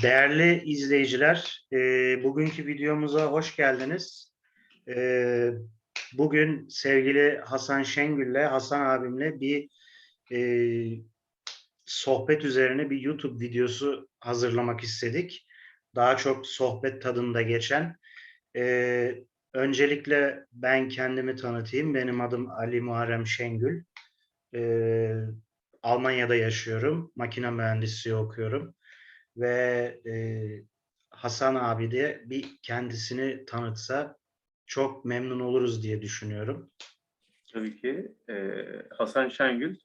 Değerli izleyiciler, e, bugünkü videomuza hoş geldiniz. E, bugün sevgili Hasan Şengül'le, Hasan abimle bir e, sohbet üzerine bir YouTube videosu hazırlamak istedik. Daha çok sohbet tadında geçen. E, öncelikle ben kendimi tanıtayım. Benim adım Ali Muharrem Şengül. E, Almanya'da yaşıyorum. Makine mühendisliği okuyorum ve e, Hasan abi de bir kendisini tanıtsa çok memnun oluruz diye düşünüyorum. Tabii ki. Ee, Hasan Şengül.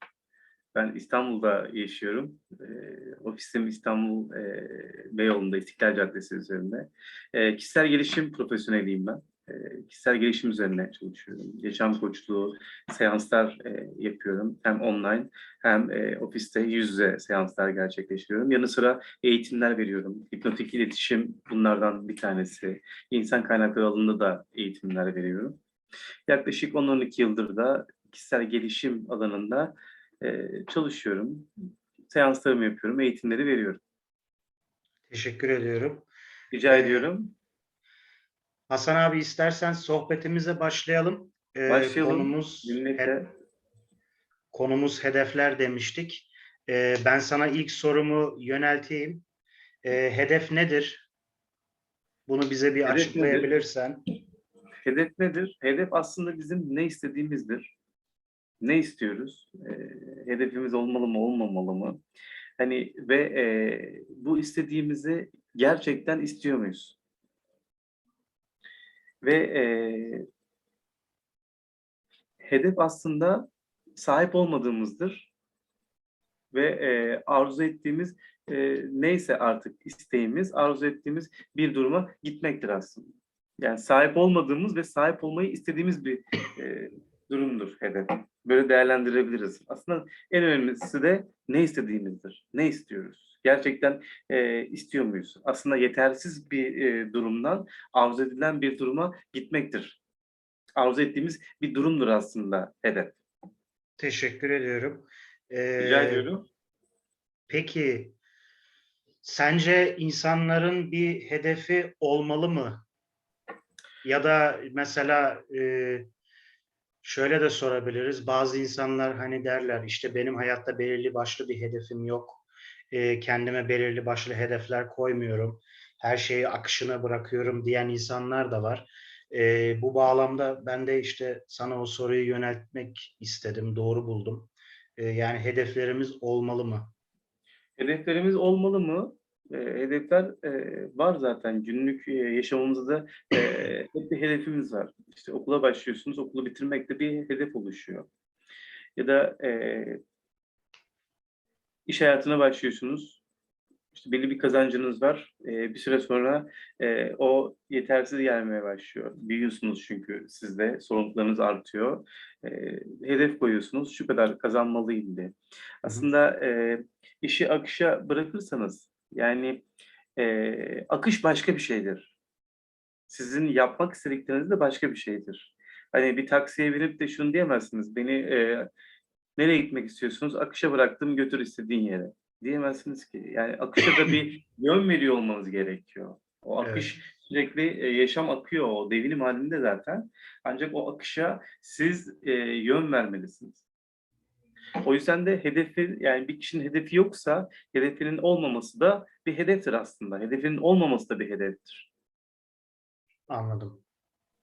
Ben İstanbul'da yaşıyorum. Ee, ofisim İstanbul e, Beyoğlu'nda İstiklal Caddesi üzerinde. Ee, kişisel gelişim profesyoneliyim ben. Ee, kişisel gelişim üzerine çalışıyorum. Yaşam koçluğu, seanslar e, yapıyorum. Hem online hem e, ofiste yüz yüze seanslar gerçekleştiriyorum. Yanı sıra eğitimler veriyorum. Hipnotik iletişim bunlardan bir tanesi. İnsan kaynakları alanında da eğitimler veriyorum. Yaklaşık 10-12 yıldır da kişisel gelişim alanında e, çalışıyorum. Seanslarımı yapıyorum, eğitimleri veriyorum. Teşekkür ediyorum. Rica ediyorum. Hasan abi istersen sohbetimize başlayalım. Ee, Başlayalım. Konumuz, he- konumuz hedefler demiştik. Ee, ben sana ilk sorumu yönelteyim. Ee, hedef nedir? Bunu bize bir Hedef açıklayabilirsen. Hedef nedir? Hedef aslında bizim ne istediğimizdir. Ne istiyoruz? E, hedefimiz olmalı mı, olmamalı mı? Hani ve e, bu istediğimizi gerçekten istiyor muyuz? Ve e, hedef aslında sahip olmadığımızdır ve e, arzu ettiğimiz e, neyse artık isteğimiz, arzu ettiğimiz bir duruma gitmektir aslında. Yani sahip olmadığımız ve sahip olmayı istediğimiz bir e, durumdur hedef. Böyle değerlendirebiliriz. Aslında en önemlisi de ne istediğimizdir. Ne istiyoruz? Gerçekten e, istiyor muyuz? Aslında yetersiz bir e, durumdan arzu edilen bir duruma gitmektir. Arzu ettiğimiz bir durumdur aslında hedef. Teşekkür ediyorum. Ee, Rica ediyorum. Peki sence insanların bir hedefi olmalı mı? Ya da mesela e, şöyle de sorabiliriz. Bazı insanlar hani derler işte benim hayatta belirli başlı bir hedefim yok. E, kendime belirli başlı hedefler koymuyorum. Her şeyi akışına bırakıyorum diyen insanlar da var. E, bu bağlamda ben de işte sana o soruyu yöneltmek istedim. Doğru buldum. E, yani hedeflerimiz olmalı mı? Hedeflerimiz olmalı mı? E, hedefler e, var zaten. Günlük e, yaşamımızda e, hep bir hedefimiz var. İşte okula başlıyorsunuz, okulu bitirmekte bir hedef oluşuyor. Ya da e, iş hayatına başlıyorsunuz. İşte belli bir kazancınız var. E, bir süre sonra e, o yetersiz gelmeye başlıyor. Büyüyorsunuz çünkü sizde sorumluluklarınız artıyor. E, hedef koyuyorsunuz. Şu kadar kazanmalıyım diye. Aslında e, işi akışa bırakırsanız yani e, akış başka bir şeydir. Sizin yapmak istedikleriniz de başka bir şeydir. Hani bir taksiye binip de şunu diyemezsiniz. Beni e, nereye gitmek istiyorsunuz? Akışa bıraktım götür istediğin yere. Diyemezsiniz ki. Yani akışa da bir yön veriyor olmanız gerekiyor. O akış sürekli e, yaşam akıyor. O devinim halinde zaten. Ancak o akışa siz e, yön vermelisiniz. O yüzden de hedefi yani bir kişinin hedefi yoksa hedefinin olmaması da bir hedeftir aslında. Hedefinin olmaması da bir hedeftir. Anladım.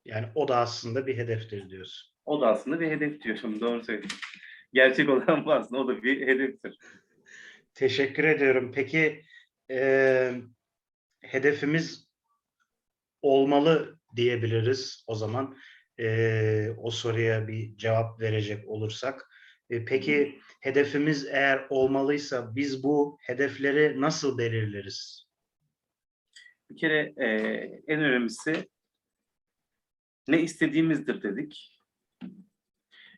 Yani o da aslında bir hedeftir diyorsun. O da aslında bir hedef diyorsun. Doğru söylüyorsun. Gerçek olan bu aslında. O da bir hedeftir. Teşekkür ediyorum. Peki e, hedefimiz olmalı diyebiliriz o zaman. E, o soruya bir cevap verecek olursak. E, peki hedefimiz eğer olmalıysa biz bu hedefleri nasıl belirleriz? Bir kere e, en önemlisi ne istediğimizdir dedik.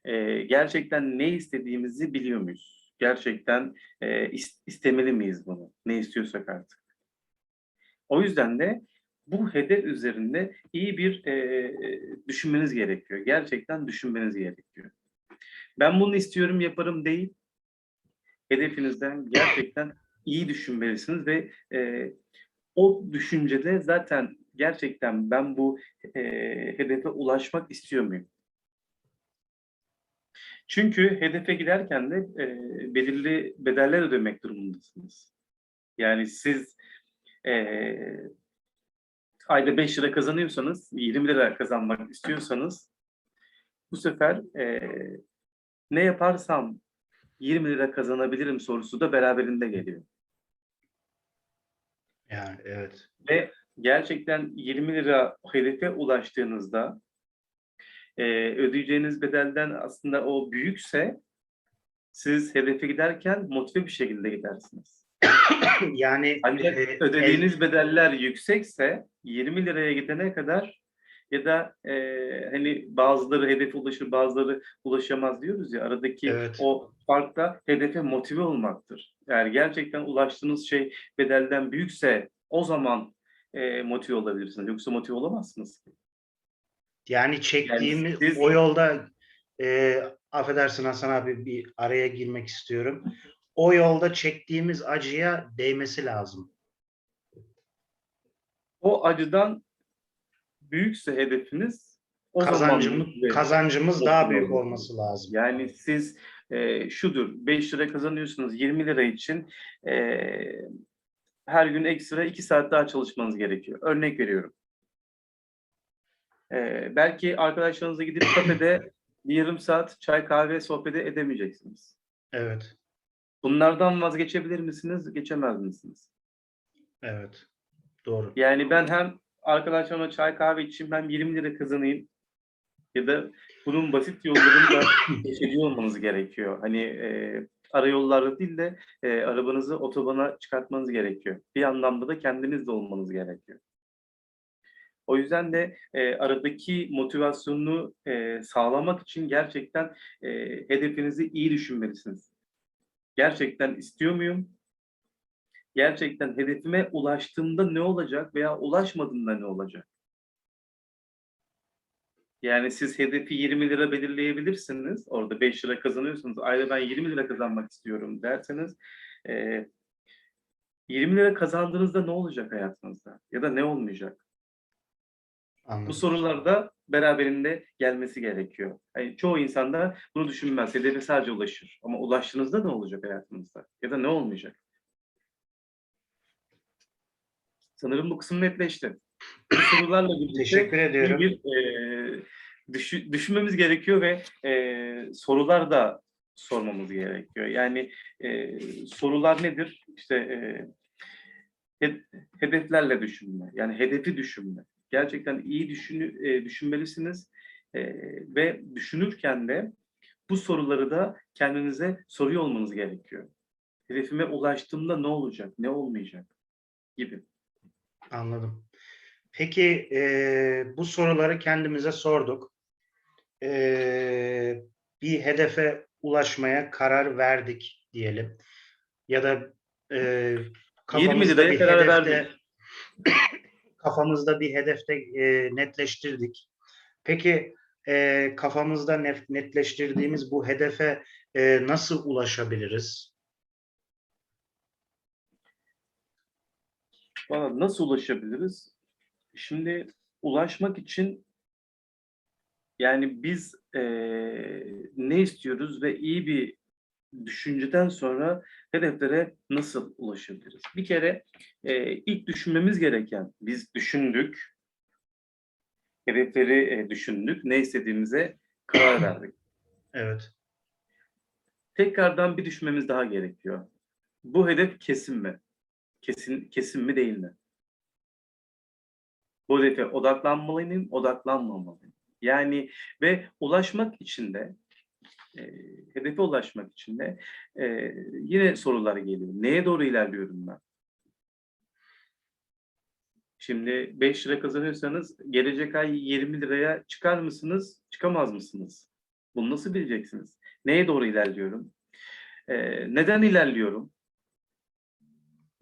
E, gerçekten ne istediğimizi biliyor muyuz? Gerçekten e, is- istemeli miyiz bunu? Ne istiyorsak artık. O yüzden de bu hedef üzerinde iyi bir e, düşünmeniz gerekiyor. Gerçekten düşünmeniz gerekiyor. Ben bunu istiyorum yaparım değil. Hedefinizden gerçekten iyi düşünmelisiniz ve e, o düşüncede zaten gerçekten ben bu e, hedefe ulaşmak istiyor muyum? Çünkü hedefe giderken de e, belirli bedeller ödemek durumundasınız. Yani siz e, ayda 5 lira kazanıyorsanız, 20 lira kazanmak istiyorsanız bu sefer e, ne yaparsam 20 lira kazanabilirim sorusu da beraberinde geliyor. Yani evet. Ve gerçekten 20 lira hedefe ulaştığınızda e, ödeyeceğiniz bedelden aslında o büyükse siz hedefe giderken motive bir şekilde gidersiniz. Yani Ancak e, ödediğiniz bedeller yüksekse 20 liraya gidene kadar ya da e, hani bazıları hedefe ulaşır bazıları ulaşamaz diyoruz ya aradaki Evet. o fark da hedefe motive olmaktır. Yani gerçekten ulaştığınız şey bedelden büyükse o zaman e, motive olabilirsiniz. Yoksa motive olamazsınız. Yani çektiğimiz siz- o yolda e, affedersin Hasan abi bir araya girmek istiyorum. O yolda çektiğimiz acıya değmesi lazım. O acıdan büyükse hedefiniz o zaman Kazancımız, motive- kazancımız daha büyük olması lazım. Yani siz e, şudur 5 lira kazanıyorsunuz 20 lira için e, her gün ekstra 2 saat daha çalışmanız gerekiyor. Örnek veriyorum. E, belki arkadaşlarınızla gidip kafede bir yarım saat çay kahve sohbeti edemeyeceksiniz. Evet. Bunlardan vazgeçebilir misiniz? Geçemez misiniz? Evet. Doğru. Yani ben hem arkadaşlarımla çay kahve içeyim hem 20 lira kazanayım ya da bunun basit yollarını da geçiriyor olmanız gerekiyor. Hani e, arayollarda değil de e, arabanızı otobana çıkartmanız gerekiyor. Bir anlamda da kendiniz de olmanız gerekiyor. O yüzden de e, aradaki motivasyonunu e, sağlamak için gerçekten e, hedefinizi iyi düşünmelisiniz. Gerçekten istiyor muyum? Gerçekten hedefime ulaştığımda ne olacak veya ulaşmadığımda ne olacak? Yani siz hedefi 20 lira belirleyebilirsiniz. Orada 5 lira kazanıyorsunuz. Ayda ben 20 lira kazanmak istiyorum derseniz e, 20 lira kazandığınızda ne olacak hayatınızda? Ya da ne olmayacak? Anladım. Bu sorular da beraberinde gelmesi gerekiyor. Yani çoğu insan da bunu düşünmez. Hedefe sadece ulaşır. Ama ulaştığınızda ne olacak hayatınızda? Ya da ne olmayacak? Sanırım bu kısım netleşti. Bu sorularla birlikte Teşekkür ediyorum. bir e, düşü- düşünmemiz gerekiyor ve e, sorular da sormamız gerekiyor. Yani e, sorular nedir? İşte e, he- hedeflerle düşünme. Yani hedefi düşünme. Gerçekten iyi düşünü, e, düşünmelisiniz E, ve düşünürken de bu soruları da kendinize soruyor olmanız gerekiyor. Hedefime ulaştığımda ne olacak, ne olmayacak gibi. Anladım. Peki e, bu soruları kendimize sorduk. E, bir hedefe ulaşmaya karar verdik diyelim. Ya da e, kafamızda liraya bir karar hedefte verdik. kafamızda bir hedefte e, netleştirdik. Peki e, kafamızda nef- netleştirdiğimiz bu hedefe e, nasıl ulaşabiliriz? Valla nasıl ulaşabiliriz? Şimdi ulaşmak için yani biz eee, ne istiyoruz ve iyi bir düşünceden sonra hedeflere nasıl ulaşabiliriz? Bir kere eee, ilk düşünmemiz gereken, biz düşündük, hedefleri e, düşündük, ne istediğimize karar verdik. Evet. Tekrardan bir düşünmemiz daha gerekiyor. Bu hedef kesin mi? Kesin kesin mi değil mi? Bu hedefe odaklanmalıyım, odaklanmamalıyım. Yani ve ulaşmak için de e, hedefe ulaşmak için de e, yine sorular geliyor. Neye doğru ilerliyorum ben? Şimdi 5 lira kazanıyorsanız gelecek ay 20 liraya çıkar mısınız, çıkamaz mısınız? Bunu nasıl bileceksiniz? Neye doğru ilerliyorum? Ee, neden ilerliyorum?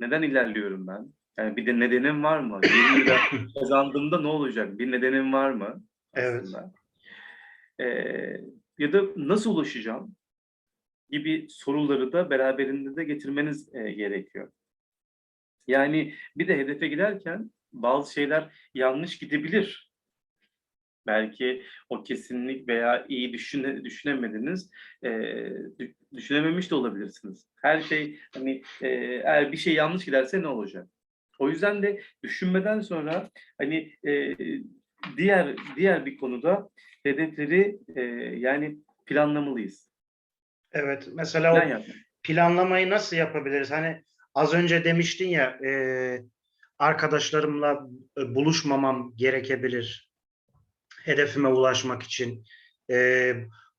Neden ilerliyorum ben? Yani bir de nedenim var mı? 20 lira kazandığımda ne olacak? Bir nedenim var mı? Evet. Aslında. Ee, ya da nasıl ulaşacağım? gibi soruları da beraberinde de getirmeniz e, gerekiyor. Yani bir de hedefe giderken bazı şeyler yanlış gidebilir. Belki o kesinlik veya iyi düşüne, düşünemediniz, e, dü- düşünememiş de olabilirsiniz. Her şey hani e, eğer bir şey yanlış giderse ne olacak? O yüzden de düşünmeden sonra hani e, diğer diğer bir konuda hedefleri e, yani planlamalıyız. Evet, mesela Plan o yapmak. planlamayı nasıl yapabiliriz? Hani az önce demiştin ya e, arkadaşlarımla e, buluşmamam gerekebilir hedefime ulaşmak için. E,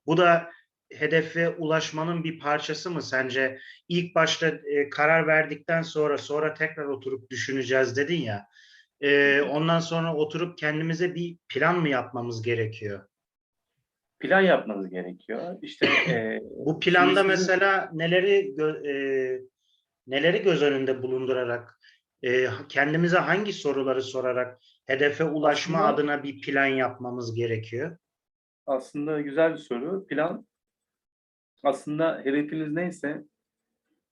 bu da hedefe ulaşmanın bir parçası mı sence? İlk başta e, karar verdikten sonra sonra tekrar oturup düşüneceğiz dedin ya. E, ondan sonra oturup kendimize bir plan mı yapmamız gerekiyor? Plan yapmanız gerekiyor. İşte e, Bu planda sizin- mesela neleri gö- e, neleri göz önünde bulundurarak e, kendimize hangi soruları sorarak hedefe ulaşma Aslında- adına bir plan yapmamız gerekiyor? aslında güzel bir soru. Plan aslında hedefiniz neyse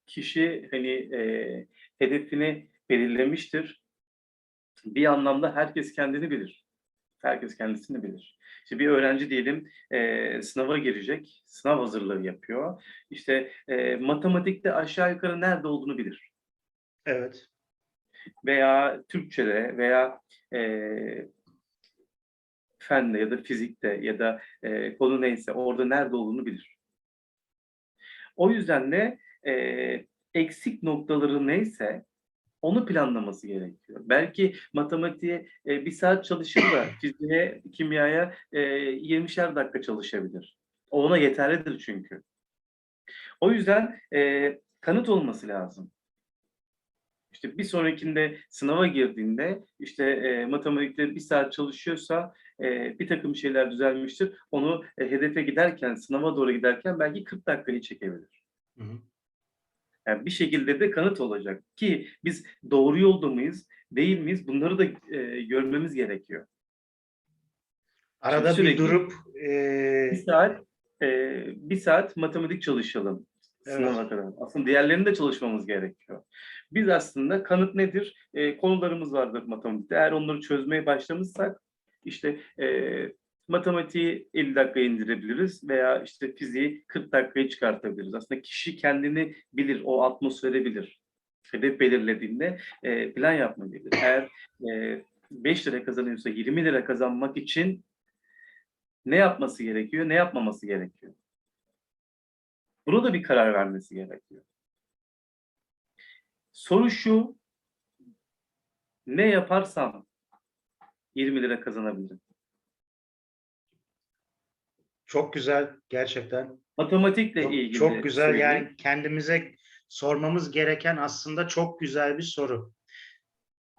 kişi hani e, hedefini belirlemiştir. Bir anlamda herkes kendini bilir. Herkes kendisini bilir. İşte bir öğrenci diyelim e, sınava girecek, sınav hazırlığı yapıyor. İşte e, matematikte aşağı yukarı nerede olduğunu bilir. Evet. Veya Türkçe'de veya e, fende ya da fizikte ya da e, konu neyse orada nerede olduğunu bilir. O yüzden de e, eksik noktaları neyse onu planlaması gerekiyor. Belki matematiğe e, bir saat çalışır da fiziğe, kimyaya e, 20'şer dakika çalışabilir. O ona yeterlidir çünkü. O yüzden e, kanıt olması lazım. İşte bir sonrakinde sınava girdiğinde işte e, matematikte bir saat çalışıyorsa e, bir takım şeyler düzelmiştir. Onu e, hedefe giderken, sınava doğru giderken belki 40 dakikayı çekebilir. Hı hı. Yani bir şekilde de kanıt olacak ki biz doğru yolda mıyız, değil miyiz bunları da e, görmemiz gerekiyor. Arada bir sürekli- durup e, Bir saat e, bir saat matematik çalışalım sınava Evet. kadar. Aslında diğerlerini de çalışmamız gerekiyor. Biz aslında kanıt nedir? E, konularımız vardır matematikte. Eğer onları çözmeye başlamışsak işte e, matematiği 50 dakikaya indirebiliriz veya işte fiziği 40 dakikaya çıkartabiliriz. Aslında kişi kendini bilir, o atmosferi bilir. Hedef belirlediğinde e, plan yapmalıdır. Eğer e, 5 lira kazanıyorsa 20 lira kazanmak için ne yapması gerekiyor, ne yapmaması gerekiyor? Buna da bir karar vermesi gerekiyor. Soru şu, ne yaparsam 20 lira kazanabilirim. Çok güzel gerçekten. Matematikle Çok, ilgili. çok güzel söyleyeyim. yani kendimize sormamız gereken aslında çok güzel bir soru.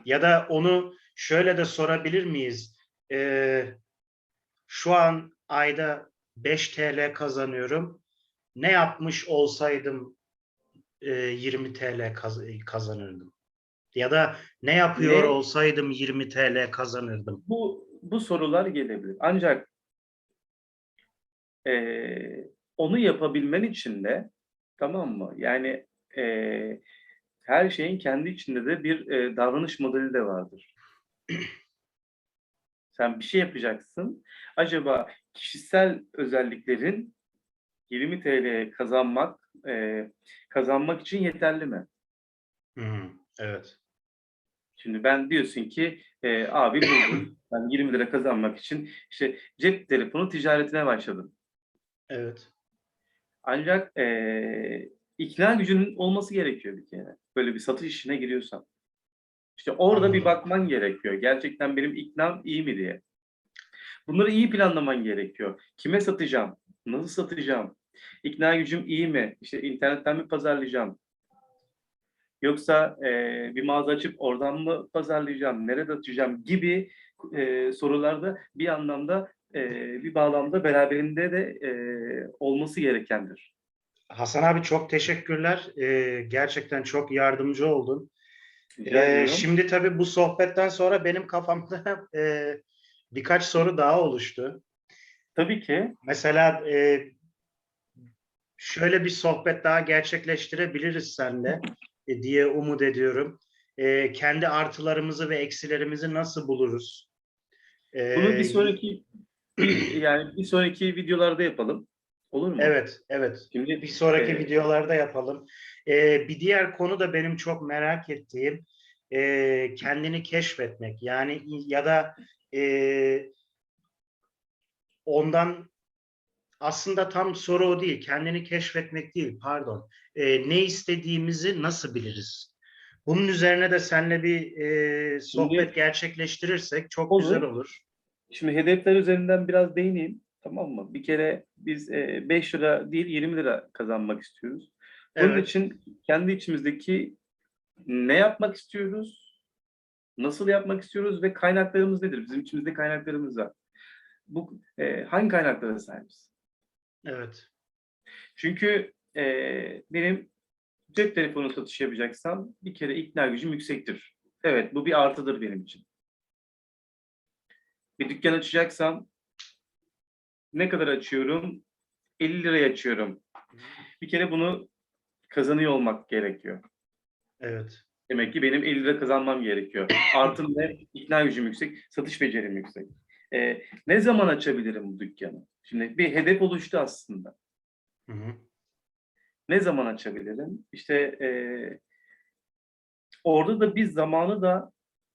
Ya da onu şöyle de sorabilir miyiz? Ee, şu an ayda 5 TL kazanıyorum. Ne yapmış olsaydım e, 20 TL kaz- kazanırdım? Ya da ne yapıyor Ne? olsaydım 20 TL kazanırdım? Bu, bu sorular gelebilir. Ancak eee, onu yapabilmen için de tamam mı? Yani eee, her şeyin kendi içinde de bir eee, davranış modeli de vardır. Sen bir şey yapacaksın. Acaba kişisel özelliklerin 20 TL kazanmak eee, kazanmak için yeterli mi? Hmm, evet. Şimdi ben diyorsun ki e, abi. Ben 20 lira kazanmak için işte cep telefonu ticaretine başladım. Evet. Ancak e, ikna gücünün olması gerekiyor bir kere. Böyle bir satış işine giriyorsan. İşte orada bir Anladım. bakman gerekiyor. Gerçekten benim iknam iyi mi diye. Bunları iyi planlaman gerekiyor. Kime satacağım? Nasıl satacağım? İkna gücüm iyi mi? İşte internetten mi pazarlayacağım? Yoksa e, bir mağaza açıp oradan mı pazarlayacağım? Nerede atacağım? Gibi e, sorularda bir anlamda e, bir bağlamda beraberinde de e, olması gerekendir. Hasan abi çok teşekkürler. Ee, gerçekten çok yardımcı oldun. Ediyorum. şimdi tabii bu sohbetten sonra benim kafamda e, birkaç soru daha oluştu. Tabii ki Mesela e, şöyle bir sohbet daha gerçekleştirebiliriz seninle e, diye umut ediyorum. E, kendi artılarımızı ve eksilerimizi nasıl buluruz? E, Bunu bir sonraki yani bir sonraki videolarda yapalım. Olur mu? Evet, evet. Şimdi Bir sonraki e, videolarda yapalım. Ee, bir diğer konu da benim çok merak ettiğim e, kendini keşfetmek. Yani ya da e, ondan aslında tam soru o değil. Kendini keşfetmek değil, pardon. E, ne istediğimizi nasıl biliriz? Bunun üzerine de seninle bir e, sohbet gerçekleştirirsek çok Olur. güzel olur. Şimdi hedefler üzerinden biraz değineyim. Tamam mı? Bir kere biz 5 lira değil 20 lira kazanmak istiyoruz. Bunun Evet. için kendi içimizdeki ne yapmak istiyoruz? Nasıl yapmak istiyoruz ve kaynaklarımız nedir? Bizim içimizde kaynaklarımız var. Bu e, hangi kaynaklara sahibiz? Evet. Çünkü e, benim cep telefonu satışı yapacaksam bir kere ikna gücüm yüksektir. Evet bu bir artıdır benim için. Bir dükkan açacaksam ne kadar açıyorum? 50 liraya açıyorum. Bir kere bunu kazanıyor olmak gerekiyor. Evet. Demek ki benim 50 lira kazanmam gerekiyor. Artım ne? İkna gücüm yüksek, satış becerim yüksek. E, ne zaman açabilirim bu dükkanı? Şimdi bir hedef oluştu aslında. Hı hı. Ne zaman açabilirim? İşte eee, orada da bir zamanı da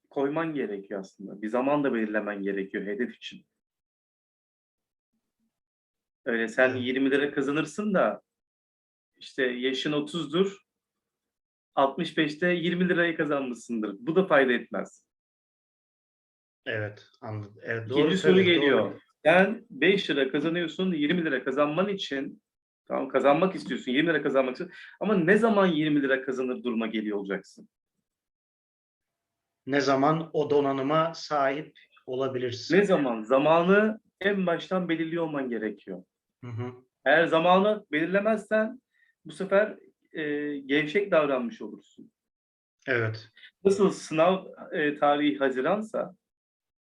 koyman gerekiyor aslında. Bir zaman da belirlemen gerekiyor hedef için. Öyle sen Evet. 20 lira kazanırsın da işte yaşın 30'dur. 65'te 20 lirayı kazanmışsındır. Bu da fayda etmez. Evet, anladım. Evet, doğru İkinci soru söylüyorsun, doğru. geliyor. Sen 5 lira kazanıyorsun, 20 lira kazanman için tamam kazanmak istiyorsun, 20 lira kazanmak istiyorsun. Ama ne zaman 20 lira kazanır duruma geliyor olacaksın? Ne zaman o donanıma sahip olabilirsin? Ne zaman? Zamanı en baştan belirliyor olman gerekiyor. Hı hı. Eğer zamanı belirlemezsen bu sefer e, gevşek davranmış olursun. Evet, Nasıl sınav e, tarihi Haziransa,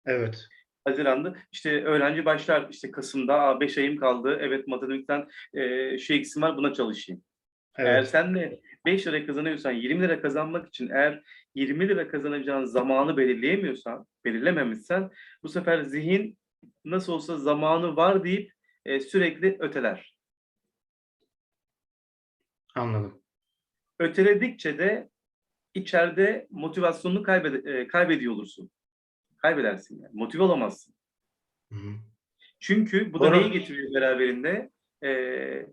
evet, Haziran'da işte öğrenci başlar işte Kasım'da 5 ayım kaldı. Evet matematikten e, şu eksim var buna çalışayım. Eğer evet, sen de 5 lira kazanıyorsan 20 lira kazanmak için eğer 20 lira kazanacağın zamanı belirleyemiyorsan, belirlememişsen bu sefer zihin nasıl olsa zamanı var deyip e, sürekli öteler. anladım. Öteledikçe de içeride motivasyonunu kaybede, e, kaybediyor olursun. Kaybedersin yani. Motive olamazsın. Hı hı. Çünkü bu da Doğru. neyi getiriyor beraberinde? Ee,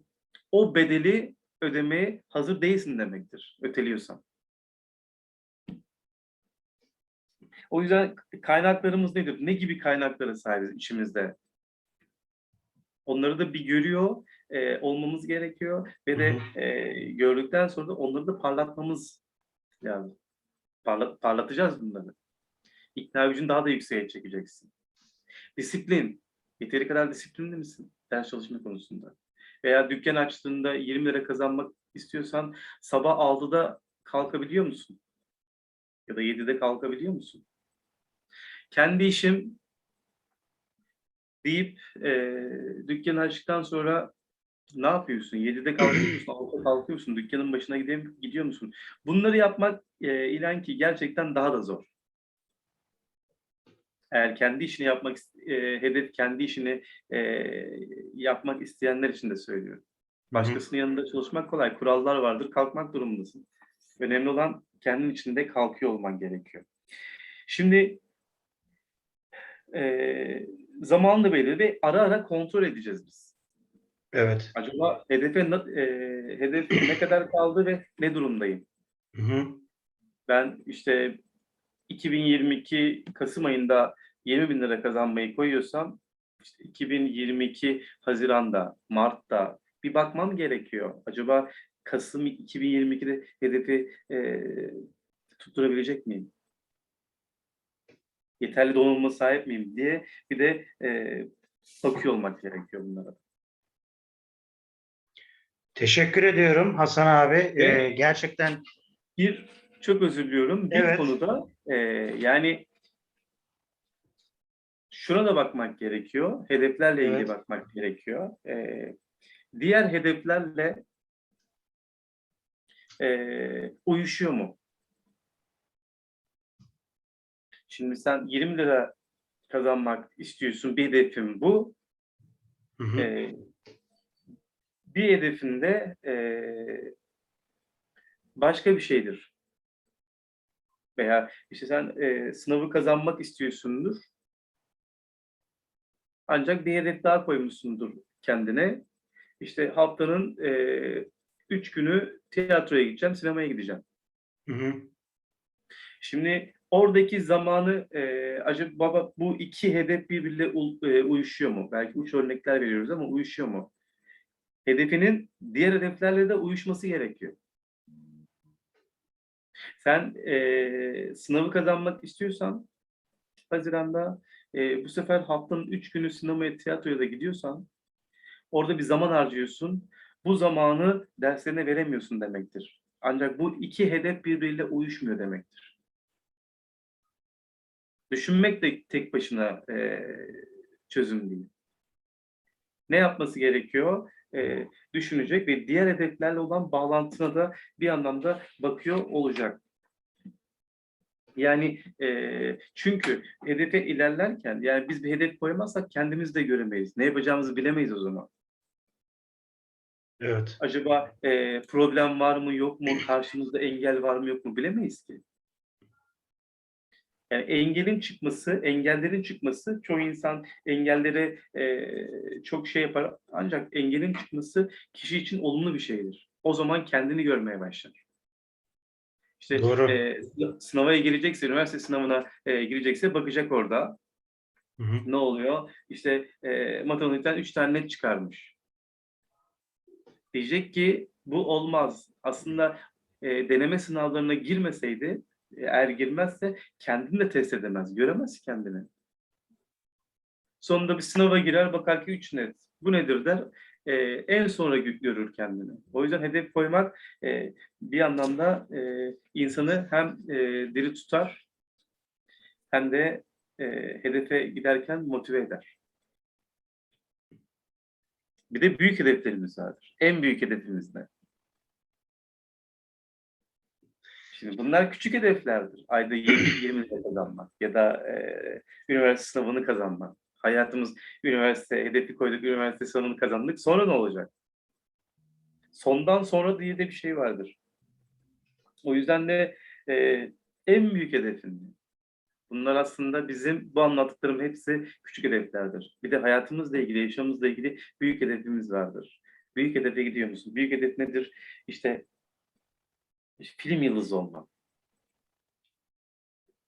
o bedeli ödemeye hazır değilsin demektir. Öteliyorsan. O yüzden kaynaklarımız nedir? Ne gibi kaynaklara sahibiz içimizde? Onları da bir görüyor e, olmamız gerekiyor ve de e, gördükten sonra da onları da parlatmamız lazım. Parla- parlatacağız bunları. İkna gücünü daha da yükseğe çekeceksin. Disiplin. Yeteri kadar disiplinli misin ders çalışma konusunda? Veya dükkan açtığında 20 lira kazanmak istiyorsan sabah 6'da kalkabiliyor musun? Ya da 7'de kalkabiliyor musun? Kendi işim deyip e, dükkanı açtıktan sonra ne yapıyorsun? 7'de kalkıyor musun? 6'da kalkıyor musun? Dükkanın başına gideyim, gidiyor musun? Bunları yapmak e, inan ki gerçekten daha da zor. Eğer kendi işini yapmak, e, hedef kendi işini e, yapmak isteyenler için de söylüyorum. Başkasının yanında çalışmak kolay. Kurallar vardır. Kalkmak durumundasın. Önemli olan kendin içinde kalkıyor olman gerekiyor. Şimdi e, zamanını da belirli ve ara ara kontrol edeceğiz biz. Evet. Acaba hedefe, e, hedef ne kadar kaldı ve ne durumdayım? Hı hı. Ben işte 2022 Kasım ayında 20 bin lira kazanmayı koyuyorsam işte 2022 Haziran'da, Mart'ta bir bakmam gerekiyor. Acaba Kasım 2022'de hedefi e, tutturabilecek miyim? Yeterli donanıma sahip miyim diye bir de e, bakıyor olmak gerekiyor bunlara. Teşekkür ediyorum Hasan abi. Evet. Ee, gerçekten Bir çok özür diliyorum. Bir Evet. konuda e, yani şuna da bakmak gerekiyor. Hedeflerle ilgili Evet. bakmak gerekiyor. E, diğer hedeflerle eee, uyuşuyor mu? Şimdi sen 20 lira kazanmak istiyorsun. Bir hedefin bu. Hı hı. Ee, bir hedefinde ee, başka bir şeydir. Veya işte sen ee, sınavı kazanmak istiyorsundur. Ancak bir hedef daha koymuşsundur kendine. İşte haftanın ee, üç günü tiyatroya gideceğim, sinemaya gideceğim. Hı hı. Şimdi oradaki zamanı e, acaba baba bu iki hedef birbiriyle u- e, uyuşuyor mu? Belki uç örnekler veriyoruz ama uyuşuyor mu? Hedefinin diğer hedeflerle de uyuşması gerekiyor. Sen e, sınavı kazanmak istiyorsan Haziran'da e, bu sefer haftanın üç günü sinemaya, tiyatroya da gidiyorsan orada bir zaman harcıyorsun. Bu zamanı derslerine veremiyorsun demektir. Ancak bu iki hedef birbiriyle uyuşmuyor demektir. Düşünmek de tek başına eee, çözüm değil. Ne yapması gerekiyor? Eee, düşünecek ve diğer hedeflerle olan bağlantına da bir anlamda bakıyor olacak. Yani eee, çünkü hedefe ilerlerken yani biz bir hedef koymazsak kendimiz de göremeyiz. Ne yapacağımızı bilemeyiz o zaman. Evet. Acaba eee, problem var mı yok mu? Karşımızda engel var mı yok mu? Bilemeyiz ki. Yani engelin çıkması, engellerin çıkması, çoğu insan engellere eee, çok şey yapar. Ancak engelin çıkması kişi için olumlu bir şeydir. O zaman kendini görmeye başlar. İşte Doğru. eee, sınava girecekse, üniversite sınavına eee, girecekse bakacak orada. Hı hı. Ne oluyor? İşte eee matematikten üç tane net çıkarmış. Diyecek ki bu olmaz. Aslında e, deneme sınavlarına girmeseydi, e, eğer girmezse kendini de test edemez, göremez kendini. Sonunda bir sınava girer, bakar ki 3 net. Bu nedir der. E, en sonra gö- görür kendini. O yüzden hedef koymak e, bir anlamda e, insanı hem e, diri tutar hem de e, hedefe giderken motive eder. Bir de büyük hedeflerimiz vardır. En büyük hedefimiz ne? Şimdi bunlar küçük hedeflerdir. Ayda 20, 20 lira kazanmak ya da e, üniversite sınavını kazanmak. Hayatımız üniversite hedefi koyduk, üniversite sınavını kazandık. Sonra ne olacak? Sondan sonra diye de bir şey vardır. O yüzden de e, en büyük hedefin Bunlar aslında bizim bu anlattıklarım hepsi küçük hedeflerdir. Bir de hayatımızla ilgili, yaşamımızla ilgili büyük hedefimiz vardır. Büyük hedefe gidiyor musun? Büyük hedef nedir? İşte film yıldızı olmak.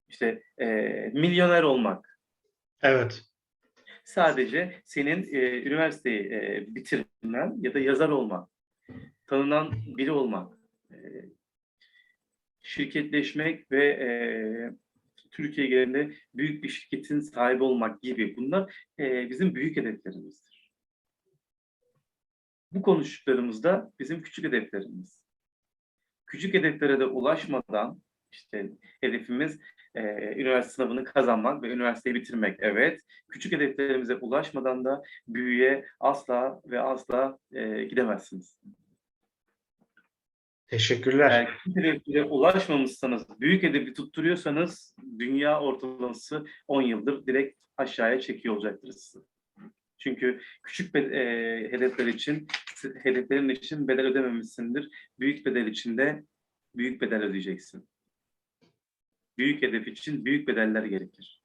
İşte eee, milyoner olmak. Evet. Sadece senin eee, üniversiteyi eee, bitirmen ya da yazar olmak. Tanınan biri olmak. Eee, şirketleşmek ve eee, Türkiye genelinde büyük bir şirketin sahibi olmak gibi bunlar eee, bizim büyük hedeflerimizdir. Bu konuştuklarımızda bizim küçük hedeflerimiz. Küçük hedeflere de ulaşmadan işte hedefimiz eee, üniversite sınavını kazanmak ve üniversiteyi bitirmek. Evet. Küçük hedeflerimize ulaşmadan da büyüye asla ve asla eee, gidemezsiniz. Teşekkürler. Eğer küçük hedeflere ulaşmamışsanız, büyük hedefi tutturuyorsanız dünya ortalaması 10 yıldır direkt aşağıya çekiyor olacaktır sizi. Çünkü küçük e, hedefler için, hedeflerin için bedel ödememişsindir. Büyük bedel için de büyük bedel ödeyeceksin. Büyük hedef için büyük bedeller gerekir.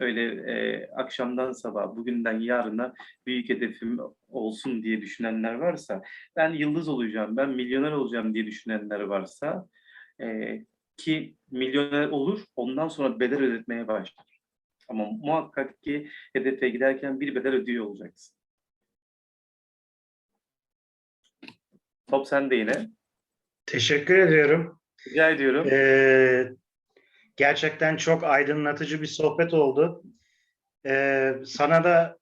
Öyle e, akşamdan sabah, bugünden yarına büyük hedefim olsun diye düşünenler varsa, ben yıldız olacağım, ben milyoner olacağım diye düşünenler varsa e, ki milyoner olur, ondan sonra bedel ödetmeye başlar. Ama muhakkak ki hedefe giderken bir bedel ödüyor olacaksın. Top sende yine. Teşekkür ediyorum. Rica ediyorum. Ee, gerçekten çok aydınlatıcı bir sohbet oldu. Ee, sana da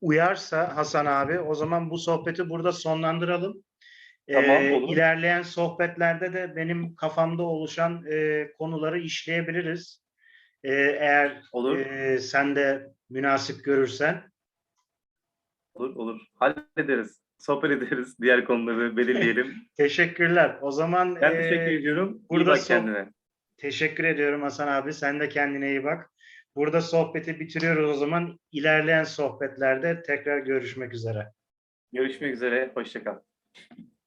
uyarsa Hasan abi o zaman bu sohbeti burada sonlandıralım. Ee, Tamam, olur. İlerleyen sohbetlerde de benim kafamda oluşan e, konuları işleyebiliriz. Ee, eğer Olur, e, sen de münasip görürsen. olur, olur. Hallederiz. sohbet ederiz. Diğer konuları belirleyelim. Teşekkürler. O zaman Ben teşekkür e, ediyorum. İyi burada bak son- kendine. teşekkür ediyorum Hasan abi. Sen de kendine iyi bak. Burada sohbeti bitiriyoruz o zaman. İlerleyen sohbetlerde tekrar görüşmek üzere. Görüşmek üzere. Hoşça kal.